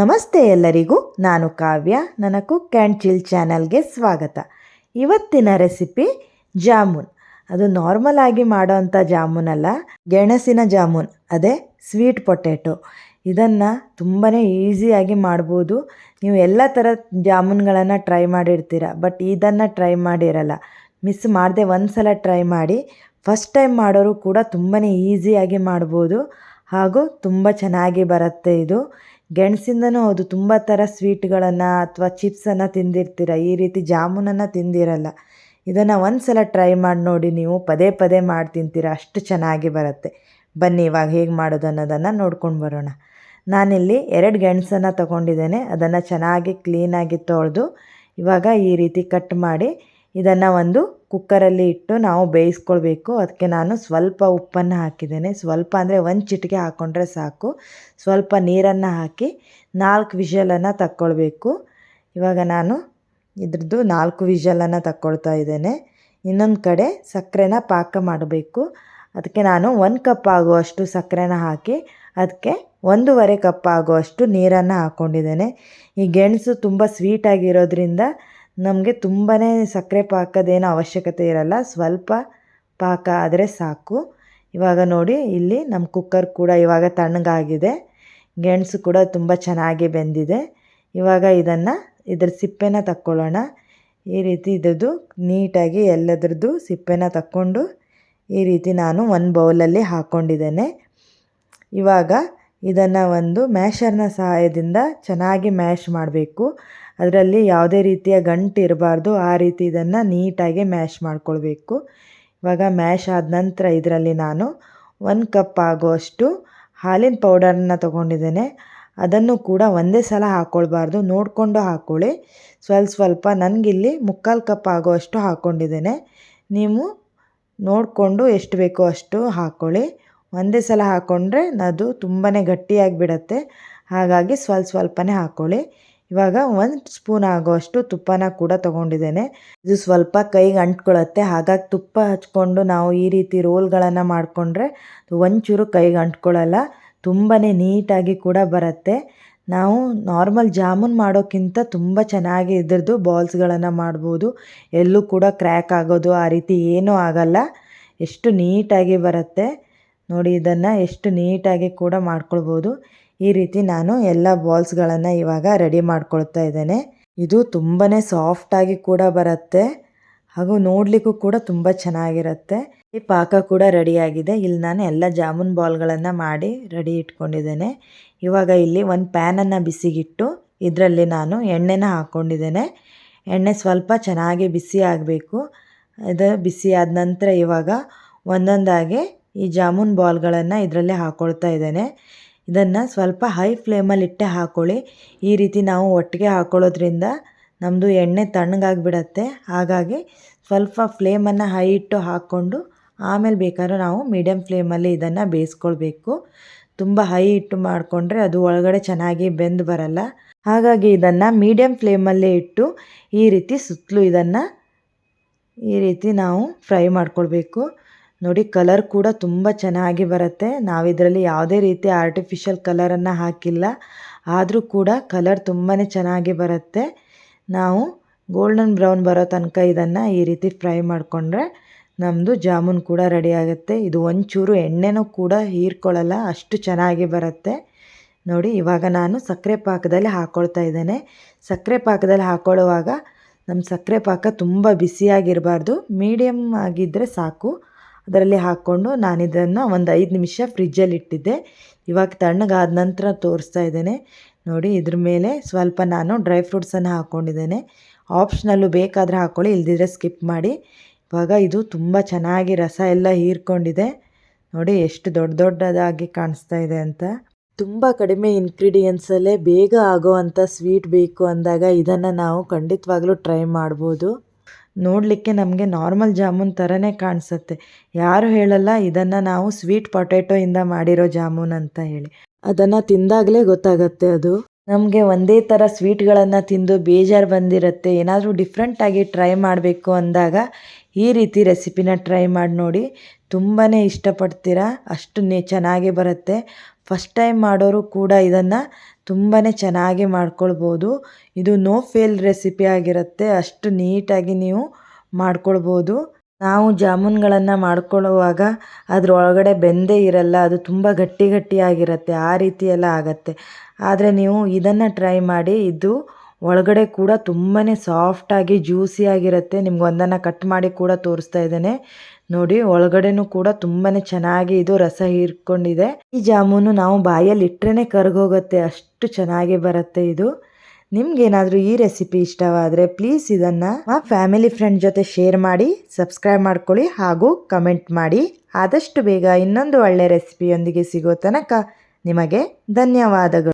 ನಮಸ್ತೆ ಎಲ್ಲರಿಗೂ, ನಾನು ಕಾವ್ಯ ನನ್ನ ಕುಕ್ ಆ್ಯಂಡ್ ಚಿಲ್ ಚಾನಲ್ಗೆ ಸ್ವಾಗತ. ಇವತ್ತಿನ ರೆಸಿಪಿ ಜಾಮೂನ್. ಅದು ನಾರ್ಮಲ್ ಆಗಿ ಮಾಡೋವಂಥ ಜಾಮೂನ್ ಅಲ್ಲ, ಗೆಣಸಿನ ಜಾಮೂನ್, ಅದೇ ಸ್ವೀಟ್ ಪೊಟ್ಯಾಟೊ ಇದನ್ನು ತುಂಬಾ ಈಸಿಯಾಗಿ ಮಾಡ್ಬೋದು. ನೀವು ಎಲ್ಲ ಥರ ಜಾಮೂನ್ಗಳನ್ನು ಟ್ರೈ ಮಾಡಿರ್ತೀರ ಬಟ್ ಇದನ್ನು ಟ್ರೈ ಮಾಡಿರಲ್ಲ. ಮಿಸ್ ಮಾಡದೆ ಒಂದು ಸಲ ಟ್ರೈ ಮಾಡಿ ಫಸ್ಟ್ ಟೈಮ್ ಮಾಡೋರು ಕೂಡ ತುಂಬಾ ಈಸಿಯಾಗಿ ಮಾಡ್ಬೋದು. ಹಾಗೂ ತುಂಬ ಚೆನ್ನಾಗಿ ಬರುತ್ತೆ ಇದು. ಗೆಣಸಿಂದನೂ ಹೌದು, ತುಂಬ ಥರ ಸ್ವೀಟ್ಗಳನ್ನು ಅಥವಾ ಚಿಪ್ಸನ್ನು ತಿಂದಿರ್ತೀರ. ಈ ರೀತಿ ಜಾಮೂನನ್ನು ತಿಂದಿರಲ್ಲ. ಇದನ್ನು ಒಂದು ಸಲ ಟ್ರೈ ಮಾಡಿ ನೋಡಿ ನೀವು. ಪದೇ ಪದೇ ಮಾಡಿ ತಿಂತೀರ. ಅಷ್ಟು ಚೆನ್ನಾಗಿ ಬರುತ್ತೆ. ಬನ್ನಿ, ಇವಾಗ ಹೇಗೆ ಮಾಡೋದು ಅನ್ನೋದನ್ನು ನೋಡ್ಕೊಂಡು ಬರೋಣ. ನಾನಿಲ್ಲಿ ಎರಡು ಗೆಣಸನ್ನು ತಗೊಂಡಿದ್ದೇನೆ. ಅದನ್ನು ಚೆನ್ನಾಗಿ ಕ್ಲೀನಾಗಿ ತೊಳೆದು ಇವಾಗ ಈ ರೀತಿ ಕಟ್ ಮಾಡಿ ಇದನ್ನು ಒಂದು ಕುಕ್ಕರಲ್ಲಿ ಇಟ್ಟು ನಾವು ಬೇಯಿಸ್ಕೊಳ್ಬೇಕು. ಅದಕ್ಕೆ ನಾನು ಸ್ವಲ್ಪ ಉಪ್ಪನ್ನು ಹಾಕಿದ್ದೇನೆ. ಸ್ವಲ್ಪ ಅಂದರೆ ಒಂದು ಚಿಟಿಕೆ ಹಾಕ್ಕೊಂಡ್ರೆ ಸಾಕು. ಸ್ವಲ್ಪ ನೀರನ್ನು ಹಾಕಿ ನಾಲ್ಕು ವಿಷಲನ್ನು ತಕ್ಕೊಳ್ಬೇಕು. ಇವಾಗ ನಾನು ಇದ್ರದ್ದು ನಾಲ್ಕು ವಿಷಲನ್ನು ತಕ್ಕೊಳ್ತಾ ಇದ್ದೇನೆ. ಇನ್ನೊಂದು ಕಡೆ ಸಕ್ಕರೆನ ಪಾಕ ಮಾಡಬೇಕು. ಅದಕ್ಕೆ ನಾನು ಒಂದು ಕಪ್ ಆಗುವಷ್ಟು ಸಕ್ಕರೆನ ಹಾಕಿ ಅದಕ್ಕೆ ಒಂದೂವರೆ ಕಪ್ ಆಗುವಷ್ಟು ನೀರನ್ನು ಹಾಕ್ಕೊಂಡಿದ್ದೇನೆ ಈ ಗೆಣಸು ತುಂಬ ಸ್ವೀಟಾಗಿರೋದ್ರಿಂದ ನಮಗೆ ತುಂಬಾ ಸಕ್ಕರೆ ಪಾಕದೇನು ಅವಶ್ಯಕತೆ ಇರಲ್ಲ. ಸ್ವಲ್ಪ ಪಾಕ ಆದರೆ ಸಾಕು. ಇವಾಗ ನೋಡಿ, ಇಲ್ಲಿ ನಮ್ಮ ಕುಕ್ಕರ್ ಕೂಡ ಇವಾಗ ತಣ್ಣಗಾಗಿದೆ. ಗೆಣಸು ಕೂಡ ತುಂಬ ಚೆನ್ನಾಗಿ ಬೆಂದಿದೆ. ಇವಾಗ ಇದನ್ನು ಇದ್ರ ಸಿಪ್ಪೆನ ತಕ್ಕೊಳ್ಳೋಣ. ಈ ರೀತಿ ಇದ್ರದ್ದು ನೀಟಾಗಿ ಎಲ್ಲದ್ರದ್ದು ಸಿಪ್ಪೆನ ತಕ್ಕೊಂಡು ಈ ರೀತಿ ನಾನು ಒಂದು ಬೌಲಲ್ಲಿ ಹಾಕ್ಕೊಂಡಿದ್ದೇನೆ ಇವಾಗ ಇದನ್ನು ಒಂದು ಮ್ಯಾಷರ್ನ ಸಹಾಯದಿಂದ ಚೆನ್ನಾಗಿ ಮ್ಯಾಶ್ ಮಾಡಬೇಕು. ಅದರಲ್ಲಿ ಯಾವುದೇ ರೀತಿಯ ಗಂಟು ಇರಬಾರ್ದು. ಆ ರೀತಿ ಇದನ್ನು ನೀಟಾಗಿ ಮ್ಯಾಶ್ ಮಾಡ್ಕೊಳ್ಬೇಕು. ಇವಾಗ ಮ್ಯಾಶ್ ಆದ ನಂತರ ಇದರಲ್ಲಿ ನಾನು ಒಂದು ಕಪ್ ಆಗುವಷ್ಟು ಹಾಲಿನ ಪೌಡರನ್ನ ತೊಗೊಂಡಿದ್ದೇನೆ. ಅದನ್ನು ಕೂಡ ಒಂದೇ ಸಲ ಹಾಕ್ಕೊಳ್ಬಾರ್ದು ನೋಡಿಕೊಂಡು ಹಾಕ್ಕೊಳ್ಳಿ ಸ್ವಲ್ಪ ಸ್ವಲ್ಪ ನನಗಿಲ್ಲಿ ಮುಕ್ಕಾಲು ಕಪ್ ಆಗುವಷ್ಟು ಹಾಕ್ಕೊಂಡಿದ್ದೇನೆ ನೀವು ನೋಡಿಕೊಂಡು ಎಷ್ಟು ಬೇಕೋ ಅಷ್ಟು ಹಾಕ್ಕೊಳ್ಳಿ ಒಂದೇ ಸಲ ಹಾಕ್ಕೊಂಡ್ರೆ ಅದು ತುಂಬಾ ಗಟ್ಟಿಯಾಗಿ ಬಿಡತ್ತೆ. ಹಾಗಾಗಿ ಸ್ವಲ್ಪ ಸ್ವಲ್ಪನೇ ಹಾಕ್ಕೊಳ್ಳಿ ಇವಾಗ ಒಂದು ಸ್ಪೂನ್ ಆಗೋಷ್ಟು ತುಪ್ಪನ ಕೂಡ ತೊಗೊಂಡಿದ್ದೇನೆ. ಇದು ಸ್ವಲ್ಪ ಕೈಗೆ ಅಂಟ್ಕೊಳ್ಳುತ್ತೆ ಹಾಗಾಗಿ ತುಪ್ಪ ಹಚ್ಕೊಂಡು ನಾವು ಈ ರೀತಿ ರೋಲ್ಗಳನ್ನು ಮಾಡಿಕೊಂಡ್ರೆ ಒಂಚೂರು ಕೈಗೆ ಅಂಟ್ಕೊಳ್ಳಲ್ಲ ತುಂಬಾ ನೀಟಾಗಿ ಕೂಡ ಬರುತ್ತೆ. ನಾವು ನಾರ್ಮಲ್ ಜಾಮೂನ್ ಮಾಡೋಕ್ಕಿಂತ ತುಂಬ ಚೆನ್ನಾಗಿ ಇದ್ರದ್ದು ಬಾಲ್ಸ್ಗಳನ್ನು ಮಾಡ್ಬೋದು. ಎಲ್ಲೂ ಕೂಡ ಕ್ರ್ಯಾಕ್ ಆಗೋದು ಆ ರೀತಿ ಏನೂ ಆಗಲ್ಲ. ಎಷ್ಟು ನೀಟಾಗಿ ಬರುತ್ತೆ. ನೋಡಿ, ಇದನ್ನು ಎಷ್ಟು ನೀಟಾಗಿ ಕೂಡ ಮಾಡ್ಕೊಳ್ಬೋದು. ಈ ರೀತಿ ನಾನು ಎಲ್ಲ ಬಾಲ್ಸ್ಗಳನ್ನು ಇವಾಗ ರೆಡಿ ಮಾಡ್ಕೊಳ್ತಾ ಇದ್ದೇನೆ. ಇದು ತುಂಬಾ ಸಾಫ್ಟಾಗಿ ಕೂಡ ಬರುತ್ತೆ. ಹಾಗೂ ನೋಡಲಿಕ್ಕೂ ಕೂಡ ತುಂಬ ಚೆನ್ನಾಗಿರುತ್ತೆ. ಈ ಪಾಕ ಕೂಡ ರೆಡಿಯಾಗಿದೆ ಇಲ್ಲಿ ನಾನು ಎಲ್ಲ ಜಾಮೂನ್ ಬಾಲ್ಗಳನ್ನು ಮಾಡಿ ರೆಡಿ ಇಟ್ಕೊಂಡಿದ್ದೇನೆ. ಇವಾಗ ಇಲ್ಲಿ ಒಂದು ಪ್ಯಾನನ್ನು ಬಿಸಿಗಿಟ್ಟು ಇದರಲ್ಲಿ ನಾನು ಎಣ್ಣೆನ ಹಾಕ್ಕೊಂಡಿದ್ದೇನೆ ಎಣ್ಣೆ ಸ್ವಲ್ಪ ಚೆನ್ನಾಗಿ ಬಿಸಿ ಆಗಬೇಕು. ಅದು ಬಿಸಿ ಆದ ನಂತರ ಇವಾಗ ಒಂದೊಂದಾಗಿ ಈ ಜಾಮೂನ್ ಬಾಲ್ಗಳನ್ನು ಇದರಲ್ಲೇ ಹಾಕ್ಕೊಳ್ತಾ ಇದ್ದೇನೆ. ಇದನ್ನು ಸ್ವಲ್ಪ ಹೈ ಫ್ಲೇಮಲ್ಲಿ ಇಟ್ಟೆ ಹಾಕ್ಕೊಳ್ಳಿ ಈ ರೀತಿ ನಾವು ಒಟ್ಟಿಗೆ ಹಾಕ್ಕೊಳ್ಳೋದ್ರಿಂದ ನಮ್ಮದು ಎಣ್ಣೆ ತಣ್ಣಗಾಗಿಬಿಡತ್ತೆ. ಹಾಗಾಗಿ ಸ್ವಲ್ಪ ಫ್ಲೇಮನ್ನು ಹೈ ಇಟ್ಟು ಹಾಕ್ಕೊಂಡು ಆಮೇಲೆ ಬೇಕಾದ್ರೆ ನಾವು ಮೀಡಿಯಮ್ ಫ್ಲೇಮಲ್ಲಿ ಇದನ್ನು ಬೇಯಿಸ್ಕೊಳ್ಬೇಕು. ತುಂಬ ಹೈ ಇಟ್ಟು ಮಾಡಿಕೊಂಡ್ರೆ ಅದು ಒಳಗಡೆ ಚೆನ್ನಾಗಿ ಬೆಂದು ಬರಲ್ಲ. ಹಾಗಾಗಿ ಇದನ್ನು ಮೀಡಿಯಮ್ ಫ್ಲೇಮಲ್ಲೇ ಇಟ್ಟು ಈ ರೀತಿ ಸುತ್ತಲೂ ಇದನ್ನು ಈ ರೀತಿ ನಾವು ಫ್ರೈ ಮಾಡ್ಕೊಳ್ಬೇಕು. ನೋಡಿ ಕಲರ್ ಕೂಡ ತುಂಬ ಚೆನ್ನಾಗಿ ಬರುತ್ತೆ. ನಾವಿದರಲ್ಲಿ ಯಾವುದೇ ರೀತಿ ಆರ್ಟಿಫಿಷಿಯಲ್ ಕಲರನ್ನು ಹಾಕಿಲ್ಲ. ಆದರೂ ಕೂಡ ಕಲರ್ ತುಂಬಾ ಚೆನ್ನಾಗಿ ಬರುತ್ತೆ. ನಾವು ಗೋಲ್ಡನ್ ಬ್ರೌನ್ ಬರೋ ತನಕ ಇದನ್ನು ಈ ರೀತಿ ಫ್ರೈ ಮಾಡಿಕೊಂಡ್ರೆ ನಮ್ಮದು ಜಾಮೂನ್ ಕೂಡ ರೆಡಿ ಆಗುತ್ತೆ. ಇದು ಒಂಚೂರು ಎಣ್ಣೆನೂ ಕೂಡ ಹೀರ್ಕೊಳ್ಳಲ್ಲ, ಅಷ್ಟು ಚೆನ್ನಾಗಿ ಬರುತ್ತೆ. ನೋಡಿ, ಇವಾಗ ನಾನು ಸಕ್ಕರೆ ಪಾಕದಲ್ಲಿ ಹಾಕ್ಕೊಳ್ತಾ ಇದ್ದೇನೆ. ಸಕ್ಕರೆ ಪಾಕದಲ್ಲಿ ಹಾಕ್ಕೊಳ್ಳುವಾಗ ನಮ್ಮ ಸಕ್ಕರೆ ಪಾಕ ತುಂಬ ಬಿಸಿಯಾಗಿರಬಾರ್ದು. ಮೀಡಿಯಮ್ ಆಗಿದ್ದರೆ ಸಾಕು. ಅದರಲ್ಲಿ ಹಾಕ್ಕೊಂಡು ನಾನು ಇದನ್ನು ಒಂದು ಐದು ನಿಮಿಷ ಫ್ರಿಜ್ಜಲ್ಲಿ ಇಟ್ಟಿದ್ದೆ. ಇವಾಗ ತಣ್ಣಗಾದ ನಂತರ ತೋರಿಸ್ತಾ ಇದ್ದೇನೆ. ನೋಡಿ, ಇದ್ರ ಮೇಲೆ ಸ್ವಲ್ಪ ನಾನು ಡ್ರೈ ಫ್ರೂಟ್ಸನ್ನು ಹಾಕ್ಕೊಂಡಿದ್ದೇನೆ ಆಪ್ಷನಲ್ಲು ಬೇಕಾದರೆ ಹಾಕ್ಕೊಳ್ಳಿ ಇಲ್ದಿದ್ರೆ ಸ್ಕಿಪ್ ಮಾಡಿ. ಇವಾಗ ಇದು ತುಂಬ ಚೆನ್ನಾಗಿ ರಸ ಎಲ್ಲ ಹೀರ್ಕೊಂಡಿದೆ. ನೋಡಿ, ಎಷ್ಟು ದೊಡ್ಡ ದೊಡ್ಡದಾಗಿ ಕಾಣಿಸ್ತಾ ಇದೆ ಅಂತ. ತುಂಬ ಕಡಿಮೆ ಇನ್ಗ್ರೀಡಿಯೆಂಟ್ಸಲ್ಲೇ ಬೇಗ ಆಗೋ ಅಂಥ ಸ್ವೀಟ್ ಬೇಕು ಅಂದಾಗ ಇದನ್ನು ನಾವು ಖಂಡಿತವಾಗ್ಲೂ ಟ್ರೈ ಮಾಡ್ಬೋದು. ನೋಡಲಿಕ್ಕೆ ನಮಗೆ ನಾರ್ಮಲ್ ಜಾಮೂನ್ ಥರನೇ ಕಾಣಿಸುತ್ತೆ. ಯಾರು ಹೇಳಲ್ಲ, ಇದನ್ನು ನಾವು ಸ್ವೀಟ್ ಪೊಟ್ಯಾಟೊಯಿಂದ ಮಾಡಿರೋ ಜಾಮೂನ್ ಅಂತ ಹೇಳಿ. ಅದನ್ನು ತಿಂದಾಗಲೇ ಗೊತ್ತಾಗತ್ತೆ ಅದು. ನಮಗೆ ಒಂದೇ ಥರ ಸ್ವೀಟ್ಗಳನ್ನು ತಿಂದು ಬೇಜಾರು ಬಂದಿರುತ್ತೆ. ಏನಾದರೂ ಡಿಫ್ರೆಂಟಾಗಿ ಟ್ರೈ ಮಾಡಬೇಕು ಅಂದಾಗ ಈ ರೀತಿ ರೆಸಿಪಿನ ಟ್ರೈ ಮಾಡಿ ನೋಡಿ. ತುಂಬಾ ಇಷ್ಟಪಡ್ತೀರಾ? ಅಷ್ಟು ಚೆನ್ನಾಗೇ ಬರುತ್ತೆ. ಫಸ್ಟ್ ಟೈಮ್ ಮಾಡೋರು ಕೂಡ ಇದನ್ನು ತುಂಬಾ ಚೆನ್ನಾಗಿ ಮಾಡ್ಕೊಳ್ಬೋದು. ಇದು ನೋ ಫೇಲ್ ರೆಸಿಪಿ ಆಗಿರುತ್ತೆ. ಅಷ್ಟು ನೀಟಾಗಿ ನೀವು ಮಾಡ್ಕೊಳ್ಬೋದು. ನಾವು ಜಾಮೂನ್ಗಳನ್ನು ಮಾಡ್ಕೊಳ್ಳುವಾಗ ಅದರೊಳಗಡೆ ಬೆಂದೇ ಇರಲ್ಲ, ಅದು ತುಂಬ ಗಟ್ಟಿ ಗಟ್ಟಿಯಾಗಿರುತ್ತೆ, ಆ ರೀತಿ ಎಲ್ಲ ಆಗತ್ತೆ. ಆದರೆ ನೀವು ಇದನ್ನು ಟ್ರೈ ಮಾಡಿ, ಇದು ಒಳಗಡೆ ಕೂಡ ತುಂಬಾ ಸಾಫ್ಟಾಗಿ ಜ್ಯೂಸಿಯಾಗಿರುತ್ತೆ ನಿಮ್ಗೆ ಒಂದನ್ನು ಕಟ್ ಮಾಡಿ ಕೂಡ ತೋರಿಸ್ತಾ ಇದ್ದೇನೆ. ನೋಡಿ, ಒಳಗಡೆನೂ ಕೂಡ ತುಂಬಾ ಚೆನ್ನಾಗಿ ಇದು ರಸ ಹೀರ್ಕೊಂಡಿದೆ. ಈ ಜಾಮೂನು ನಾವು ಬಾಯಲ್ಲಿ ಇಟ್ಟರೆ ಕರ್ಗೋಗುತ್ತೆ. ಅಷ್ಟು ಚೆನ್ನಾಗಿ ಬರುತ್ತೆ ಇದು. ನಿಮ್ಗೇನಾದರೂ ಈ ರೆಸಿಪಿ ಇಷ್ಟವಾದರೆ ಪ್ಲೀಸ್ ಇದನ್ನು ಫ್ಯಾಮಿಲಿ ಫ್ರೆಂಡ್ ಜೊತೆ ಶೇರ್ ಮಾಡಿ ಸಬ್ಸ್ಕ್ರೈಬ್ ಮಾಡ್ಕೊಳ್ಳಿ ಹಾಗೂ ಕಮೆಂಟ್ ಮಾಡಿ. ಆದಷ್ಟು ಬೇಗ ಇನ್ನೊಂದು ಒಳ್ಳೆ ರೆಸಿಪಿಯೊಂದಿಗೆ ಸಿಗೋ ತನಕ ನಿಮಗೆ ಧನ್ಯವಾದಗಳು.